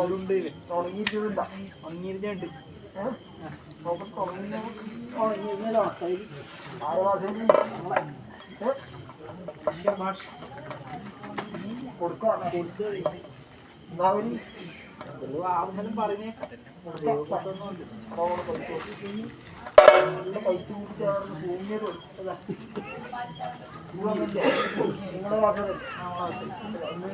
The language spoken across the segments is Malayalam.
തുടങ്ങിയിട്ടില്ല ഉണങ്ങിയിരുന്നുണ്ട് തുടങ്ങി ഉണങ്ങിയിരുന്നല്ലോ കൊടുക്കാം ആവശ്യം പറഞ്ഞേ നിങ്ങളുടെ ഭാഗത്ത് ഒന്ന്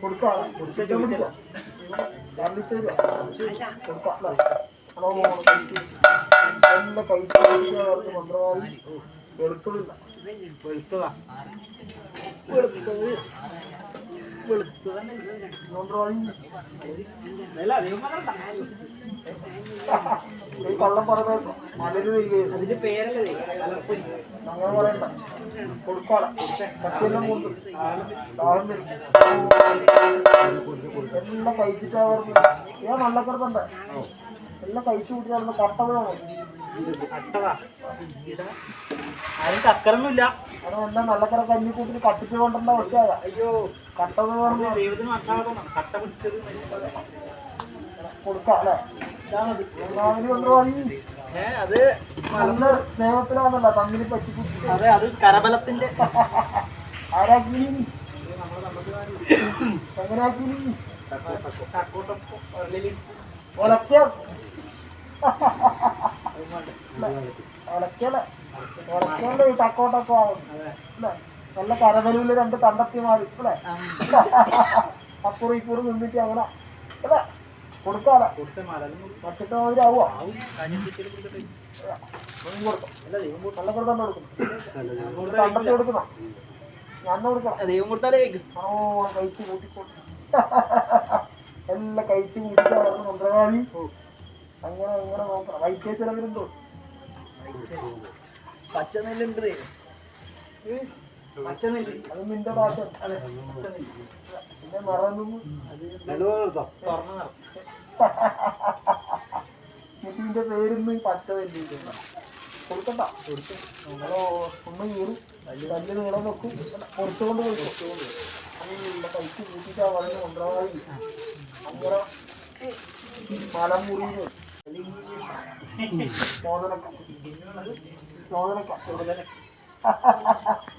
കൊടുക്കാം കൊടുത്തേക്കാൻ പറ്റില്ല കൊടുക്കാം നല്ല കൂട്ടിയവർക്ക് മന്ത്രവാദി വെളുത്തതില്ല വെളുത്തതാ വെളുത്തത് കള്ളം എല്ലാം കഴിച്ചിട്ടവർക്ക് ഞാൻ മണ്ണക്കറുണ്ട് എല്ലാം കഴിച്ചു കൂട്ടി നടന്ന് കട്ടതാണ് കക്കറൊന്നുമില്ല അത് എല്ലാം നല്ലക്കര കഞ്ഞി കൂട്ടി കട്ടിച്ച് കൊണ്ടുവന്ന ഒറ്റയാ അയ്യോ. കട്ട കൊടുക്കാം അല്ലേ? അത് നല്ല സ്നേഹത്തിലാണല്ലോ തമ്മിൽ പറ്റിക്കുട്ടി അതെ അത് കരബലത്തിന്റെ. ആരാക്കി എങ്ങനെയാക്കി ഒലക്ക. ഒലക്കല്ലേ ഈ തക്കോട്ടൊക്കെ ആവും. അല്ലേ? നല്ല കരവലൂൽ രണ്ട് കണ്ടെത്തിമാര് അല്ലേ? അപ്പുറം ഇപ്പുറം നിന്നിട്ട് അങ്ങനെ അല്ലേ? കൊടുക്കാല മറ്റത്തെ മാതിരി ആവുക നല്ല കൊടുക്കാൻ കൊടുക്കണം. കണ്ടെത്തി കൊടുക്കണം. ഞാൻ കൊടുക്കണം. ദൈവം കൊടുത്താലേ ഓ കഴിച്ച് എല്ലാം കഴിച്ച് കൂട്ടിട്ട് മന്ത്രവാദി. അങ്ങനെ അങ്ങനെ നോക്കണം വൈദ്യ ചിലവരുണ്ടോ പച്ച പച്ചനെല്ല്. പച്ച നെല്ല് അത് നിന്റെ ഭാഷ അതെ. പിന്നെ മറന്നു തുറന്നു നിറം ഇതിന്റെ പേരൊന്നും പച്ച തല്ലിയിട്ടില്ല കൊടുക്കണ്ട. നിങ്ങളോ ഒന്ന് കീറും. വലിയ നീളം വെക്കും. പുറത്തുകൊണ്ട് കൊടുക്കും നല്ല കഴിച്ച് കൂട്ടിട്ട് ആ പറഞ്ഞ മന്ത്രവാദി. അങ്ങനെ മലമുറിയിൽ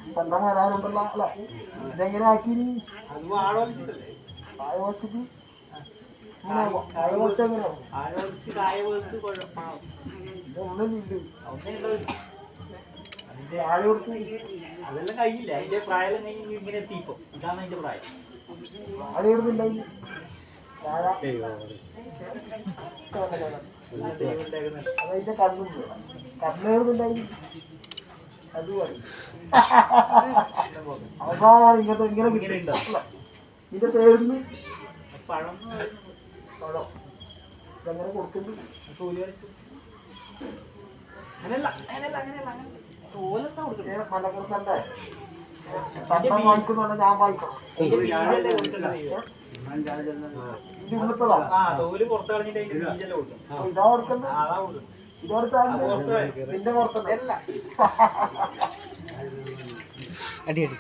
സ്വന്തം വരാനുണ്ടല്ലോ അല്ല? ഇതെങ്ങനെ ആക്കി അത് വാഴ വലിച്ചിട്ടല്ലേ ആയ വെച്ചിട്ട്? ഇങ്ങനെ ആയ വെച്ച് എങ്ങനെയാ വാഴ വലിച്ച് കായ വെച്ച് കുഴപ്പമാവും ഇതൊന്നുമില്ല ഒന്നേ ഉള്ളത് അതിന്റെ ആയ കൊടുത്ത് അതെല്ലാം കഴിയില്ല അതിന്റെ പ്രായം കഴിഞ്ഞ് ഇങ്ങനെ എത്തിപ്പോ ഇതാണ് അതിന്റെ പ്രായം. ആയ ഇതിന്റെ പഴം ഞാൻ വായിക്കണം കൊടുക്കും ഇതാ. കൊടുക്കുന്നത്? ഇതെടുത്താൽ നിന്റെ പുറത്തുണ്ട് അല്ല അടി അടി.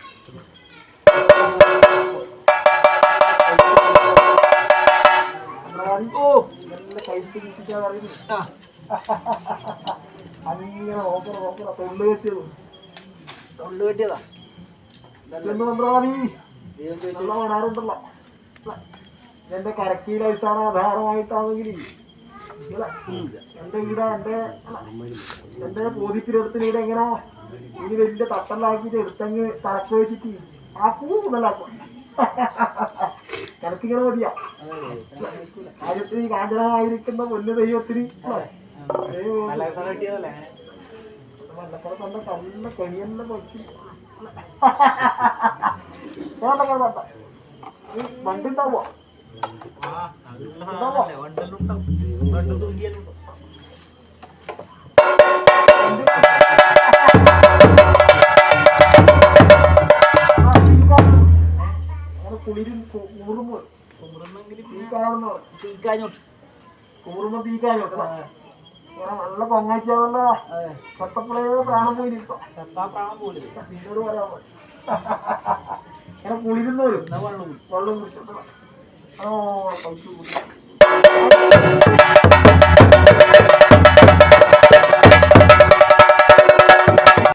ഓ. നല്ല കഴിച്ച് കിട്ടിച്ചാ പറയുന്നു. അങ്ങനെ നോക്കറ നോക്കറ തൊള്ളു വെച്ചത് തൊള്ളു കെട്ടിയതാ. എന്ന് മന്ത്രവാദി വരാറുണ്ടല്ലോ. എന്റെ കരക്കീലായിട്ടാണോ ആധാരമായിട്ടാണെങ്കിൽ എന്റെ വീട് എന്റെ എന്റെ ബോധിപ്പിരടത്തിന് ഇവിടെ എങ്ങനെ ഇനി വലിയ തട്ടലാക്കിയിട്ട് എടുത്തങ്ങ് തറക്ക് വെച്ചിട്ട് ആ പൂ മുതലാക്കും. കണക്കിങ്ങനെ മതിയാ. കാര്യത്തിൽ കാഞ്ചനായിരിക്കുന്ന പൊന്നു ദൈവത്തിന് നല്ല രസം കെട്ടിയതല്ലേ അങ്ങനെ മല്ലക്കട തന്റെ നല്ല കണിയെല്ലാം വെച്ച് വണ്ടി ഉണ്ടാവുക കുളിരും കുമറുന്നെങ്കിൽ ഈ കാണുന്ന തീക്കാഞ്ഞോട്ട് നല്ല പൊങ്ങാച്ചാണല്ലോ അതെ ചത്തപ്പളേ പ്രാണം പോയിരിക്കാം ചത്താ പ്രാണം പോലും നിന്നോട് പറയാൻ കുളിരുന്നവരും എന്നാ വെള്ളം കുടി 어, 약간 그.